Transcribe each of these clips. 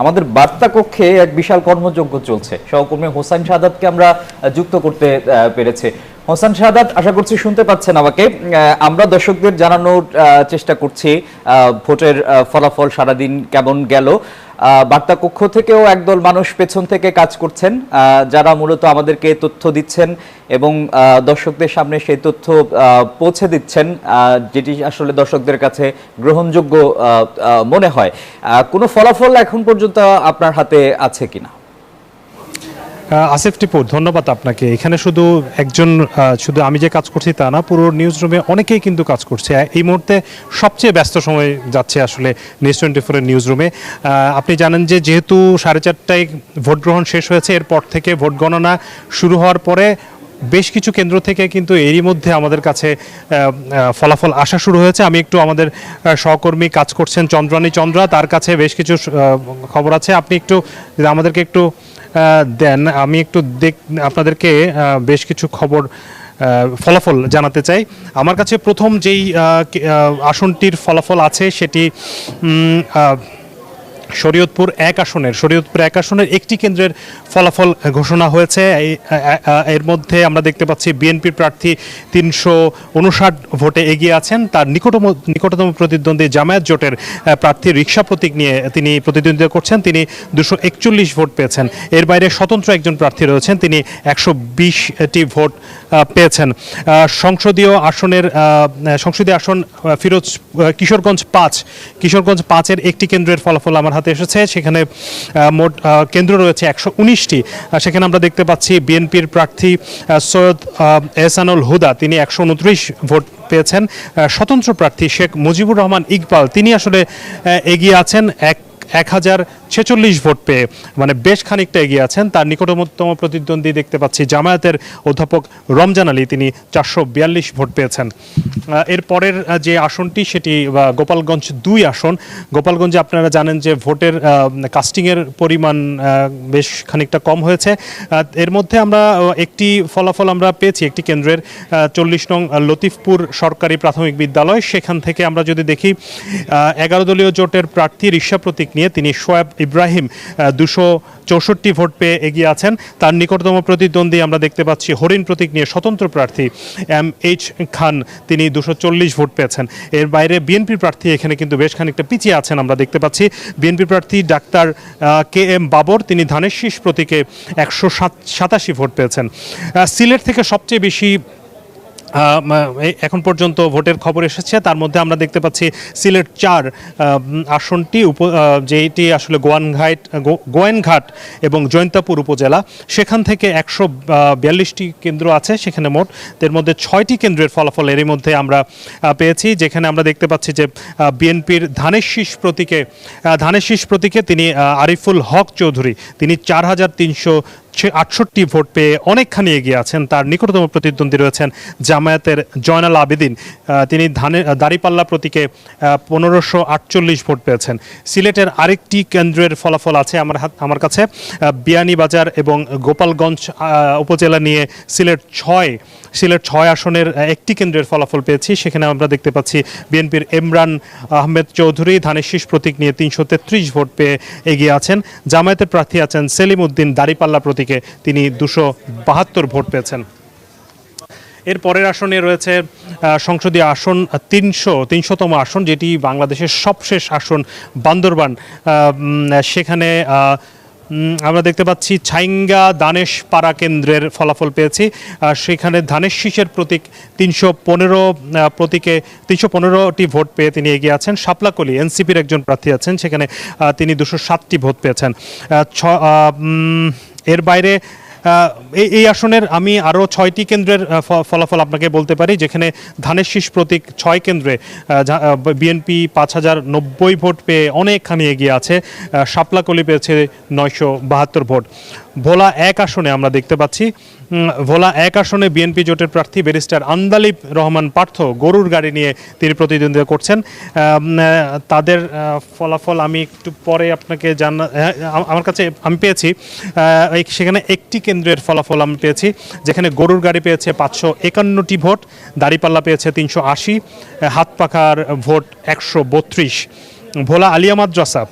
আমাদের বার্তা কক্ষে এক বিশাল কর্মযজ্ঞ চলছে। সহকর্মী হোসাইন সাদাতকে আমরা যুক্ত করতে পেরেছে পেরেছি। হোসেন সাদাত আশা করছি শুনতে পাচ্ছেন আমাকে। আমরা দর্শকদের জানানোর চেষ্টা করছি ভোটের ফলাফল সারাদিন কেমন গেল। বার্তা কক্ষ থেকেও একদল মানুষ পেছন থেকে কাজ করছেন যারা মূলত আমাদেরকে তথ্য দিচ্ছেন এবং দর্শকদের সামনে সেই তথ্য পৌঁছে দিচ্ছেন যেটি আসলে দর্শকদের কাছে গ্রহণযোগ্য মনে হয়। কোনো ফলাফল এখন পর্যন্ত আপনার হাতে আছে কিনা? আসিফ টিপুর ধন্যবাদ আপনাকে। এখানে শুধু একজন শুধু আমি যে কাজ করছি তা না, পুরো নিউজ রুমে অনেকেই কিন্তু কাজ করছে। এই মুহূর্তে সবচেয়ে ব্যস্ত সময় যাচ্ছে আসলে নিউজ টোয়েন্টি ফোরের নিউজ রুমে আপনি জানেন যে যেহেতু সাড়ে চারটায় ভোট গ্রহণ শেষ হয়েছে, এরপর থেকে ভোট গণনা শুরু হওয়ার পরে বেশ কিছু কেন্দ্র থেকে কিন্তু এরই মধ্যে আমাদের কাছে ফলাফল আসা শুরু হয়েছে। আমি একটু আমাদের সহকর্মী কাজ করছেন চন্দ্রানী চন্দ্রা, তার কাছে বেশ কিছু খবর আছে। আপনি একটু, আমাদেরকে একটু দেন আমি একটু দেখ আপনাদেরকে বেশ কিছু খবর ফলাফল জানাতে চাই। আমার কাছে প্রথম যেই আসনটির ফলাফল আছে সেটি শরীয়তপুর এক আসনের, শরীয়তপুর এক আসনের একটি কেন্দ্রের ফলাফল ঘোষণা হয়েছে। এর মধ্যে আমরা দেখতে পাচ্ছি বিএনপির প্রার্থী তিনশো উনষাট ভোটে এগিয়ে আছেন। তার নিকটতম নিকটতম প্রতিদ্বন্দ্বী জামায়াত জোটের প্রার্থী রিক্সা প্রতীক নিয়ে তিনি প্রতিদ্বন্দ্বিতা করছেন। তিনি দুশো একচল্লিশ ভোট পেয়েছেন। এর বাইরে স্বতন্ত্র একজন প্রার্থী রয়েছেন। তিনি একশো বিশটি ভোট পেয়েছেন। সংসদীয় আসনের সংসদীয় আসন ফিরোজ কিশোরগঞ্জ পাঁচ, কিশোরগঞ্জ পাঁচের একটি কেন্দ্রের ফলাফল আমার হাতে এসেছে। সেখানে মোট কেন্দ্র রয়েছে একশো উনিশটি। সেখানে আমরা দেখতে পাচ্ছি বিএনপির প্রার্থী সৈয়দ এহসানুল হুদা। তিনি একশো উনত্রিশ ভোট পেয়েছেন। স্বতন্ত্র প্রার্থী শেখ মুজিবুর রহমান ইকবাল। তিনি আসলে এগিয়ে আছেন। এক এক হাজার ছেচল্লিশ ভোট পেয়ে মানে বেশ খানিকটা এগিয়ে আছেন। তার নিকটতম প্রতিদ্বন্দ্বী দেখতে পাচ্ছি জামায়াতের অধ্যাপক রমজান আলী, তিনি চারশো বিয়াল্লিশ ভোট পেয়েছেন। এর পরের যে আসনটি, সেটি গোপালগঞ্জ দুই আসন। গোপালগঞ্জে আপনারা জানেন যে ভোটের কাস্টিংয়ের পরিমাণ বেশ খানিকটা কম হয়েছে। এর মধ্যে আমরা একটি ফলাফল আমরা পেয়েছি, একটি কেন্দ্রের চল্লিশ নং লতিফপুর সরকারি প্রাথমিক বিদ্যালয়। সেখান থেকে আমরা যদি দেখি এগারো দলীয় জোটের প্রার্থী রিক্সা প্রতীক নিয়ে তিনি সোয়াব ইব্রাহিম দুশো চৌষট্টি ভোট পেয়ে এগিয়ে আছেন। তার নিকটতম প্রতিদ্বন্দ্বী আমরা দেখতে পাচ্ছি হরিণ প্রতীক নিয়ে স্বতন্ত্র প্রার্থী এম এইচ খান, তিনি দুশো চল্লিশ ভোট পেয়েছেন। এর বাইরে বিএনপি প্রার্থী এখানে কিন্তু বেশ খানিকটা পিছিয়ে আছেন আমরা দেখতে পাচ্ছি। বিএনপি প্রার্থী ডাক্তার কে এম বাবর, তিনি ধানের শীষ প্রতীকে একশো সাতাশি ভোট পেয়েছেন। সিলেট থেকে সবচেয়ে বেশি এখন পর্যন্ত ভোটের খবর এসেছে। তার মধ্যে আমরা দেখতে পাচ্ছি সিলেট চার আসনটি উপ যেটি আসলে গোয়ানঘাট গোয়েনঘাট এবং জৈন্তাপুর উপজেলা। সেখান থেকে একশো বিয়াল্লিশটি কেন্দ্র আছে, সেখানে মোট এর মধ্যে ছয়টি কেন্দ্রের ফলাফল এরই মধ্যে আমরা পেয়েছি। যেখানে আমরা দেখতে পাচ্ছি যে বিএনপির ধানের শীষ প্রতীকে ধানের শীষ প্রতীকে তিনি আরিফুল হক চৌধুরী, তিনি চার হাজার তিনশো আটষট্টি ভোট পেয়ে অনেকখানি এগিয়ে আছেন। তার নিকটতম প্রতিদ্বন্দ্বী রয়েছেন জামায়াতের জয়নাল আবেদিন। তিনি ধানের দাঁড়িপাল্লা প্রতীকে পনেরোশো আটচল্লিশ ভোট পেয়েছেন। সিলেটের আরেকটি কেন্দ্রের ফলাফল আছে আমার হাত, আমার কাছে। বিয়ানীবাজার এবং গোপালগঞ্জ উপজেলা নিয়ে সিলেট ছয় সিলেট ছয় আসনের একটি কেন্দ্রের ফলাফল পেয়েছি। সেখানে আমরা দেখতে পাচ্ছি বিএনপির ইমরান আহমেদ চৌধুরী ধানের শীষ প্রতীক নিয়ে তিনশো তেত্রিশ ভোট পেয়ে এগিয়ে আছেন। জামায়াতের প্রার্থী আছেন সেলিম উদ্দিন, দাঁড়িপাল্লা প্রতীকে তিনি দুশো বাহাত্তর ভোট পেয়েছেন। এর পরের আসনে রয়েছে সংসদীয় আসন তিনশো, তিনশোতম আসন, যেটি বাংলাদেশের সবশেষ আসন বান্দরবান। সেখানে আমরা দেখতে পাচ্ছি ছাইঙ্গা দানেশ পাড়া কেন্দ্রের ফলাফল পেয়েছি। সেখানে ধানেশ শীষের প্রতীক তিনশো পনেরো প্রতীকে তিনশো পনেরোটি ভোট পেয়ে তিনি এগিয়ে আছেন। শাপলাকলি এনসিপির একজন প্রার্থী আছেন, সেখানে তিনি দুশো সাতটি ভোট পেয়েছেন। ছ এর বাইরে এই আসনের আমি আরও ছয়টি কেন্দ্রের ফলাফল আপনাকে বলতে পারি, যেখানে ধানের শীষ প্রতীক ছয় কেন্দ্রে বিএনপি পাঁচ হাজার নব্বই ভোট পেয়ে অনেকখানি এগিয়ে আছে শাপলাকলি পেয়েছে নয়শো বাহাত্তর ভোট। ভোলা এক আসনে আমরা দেখতে পাচ্ছি। ভোলা এক আসনে বিএনপি জোটের প্রার্থী ব্যারিস্টার আন্দালিব রহমান পার্থ গরুর গাড়ি নিয়ে তিনি প্রতিদ্বন্দ্বিতা করছেন। তাদের ফলাফল আমি একটু পরে আপনাকে জানা আমার কাছে আমি পেয়েছি। সেখানে একটি কেন্দ্রের ফলাফল আমি পেয়েছি, যেখানে গরুর গাড়ি পেয়েছে পাঁচশো একান্নটি ভোট, দাড়িপাল্লা পেয়েছে তিনশো আশি, হাত পাখার ভোট একশো বত্রিশ। ভোলা আলিয়া মাদ্রাসা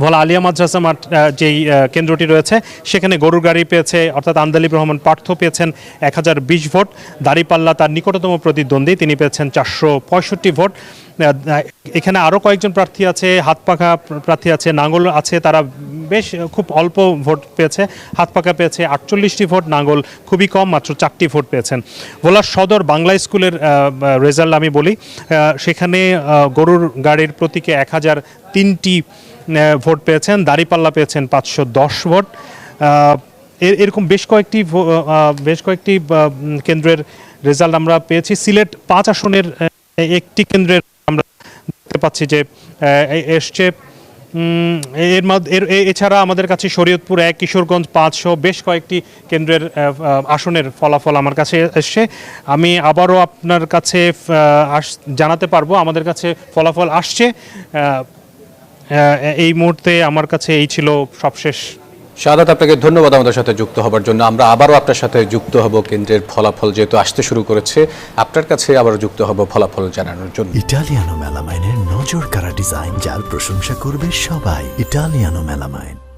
ভোলা আলিয়া মাদ্রাসা মাঠ যেই কেন্দ্রটি রয়েছে, সেখানে গরুর গাড়ি পেয়েছে, অর্থাৎ আন্দালিব রহমান পার্থ পেয়েছেন এক হাজার বিশ ভোট। দাঁড়িপাল্লা তার নিকটতম প্রতিদ্বন্দ্বী, তিনি পেয়েছেন চারশো পঁয়ষট্টি ভোট। এখানে আরও কয়েকজন প্রার্থী আছে হাত পাখা প্রার্থী আছে, নাঙ্গল আছে, তারা বেশ, খুব অল্প ভোট পেয়েছে। হাত পাকা পেয়েছে আটচল্লিশটি ভোট, নাঙ্গল খুবই কম, মাত্র চারটি ভোট পেয়েছেন। ভোলার সদর বাংলা স্কুলের রেজাল্ট আমি বলি সেখানে গরুর গাড়ির প্রতীকে এক হাজার তিনটি ভোট পেয়েছেন। দাঁড়িপাল্লা পেয়েছেন পাঁচশো দশ ভোট। এর- এরকম বেশ কয়েকটি বেশ কয়েকটি কেন্দ্রের রেজাল্ট আমরা পেয়েছি। সিলেট পাঁচ আসনের একটি কেন্দ্রের আমরা দেখতে পাচ্ছি যে এসছে। এর এর এছাড়া আমাদের কাছে শরীয়তপুর এক, কিশোরগঞ্জ পাঁচ, সহ বেশ কয়েকটি কেন্দ্রের আসনের ফলাফল আমার কাছে এসছে। আমি আবারও আপনার কাছে জানাতে পারব। আমাদের কাছে ফলাফল আসছে। এই মুহূর্তে আমার কাছে এই ছিল সবশেষ। সাদাত আপনাকে ধন্যবাদ আমাদের সাথে যুক্ত হবার জন্য। আমরা আবারও আপনার সাথে যুক্ত হব কেন্দ্রের ফলাফল যেহেতু আসতে শুরু করেছে। আপনার কাছে আবার যুক্ত হব ফলাফল জানানোর জন্য। ইটালিয়ানো মেলামাইনের নজর কারা ডিজাইন যার প্রশংসা করবে সবাই। Italiano melamine.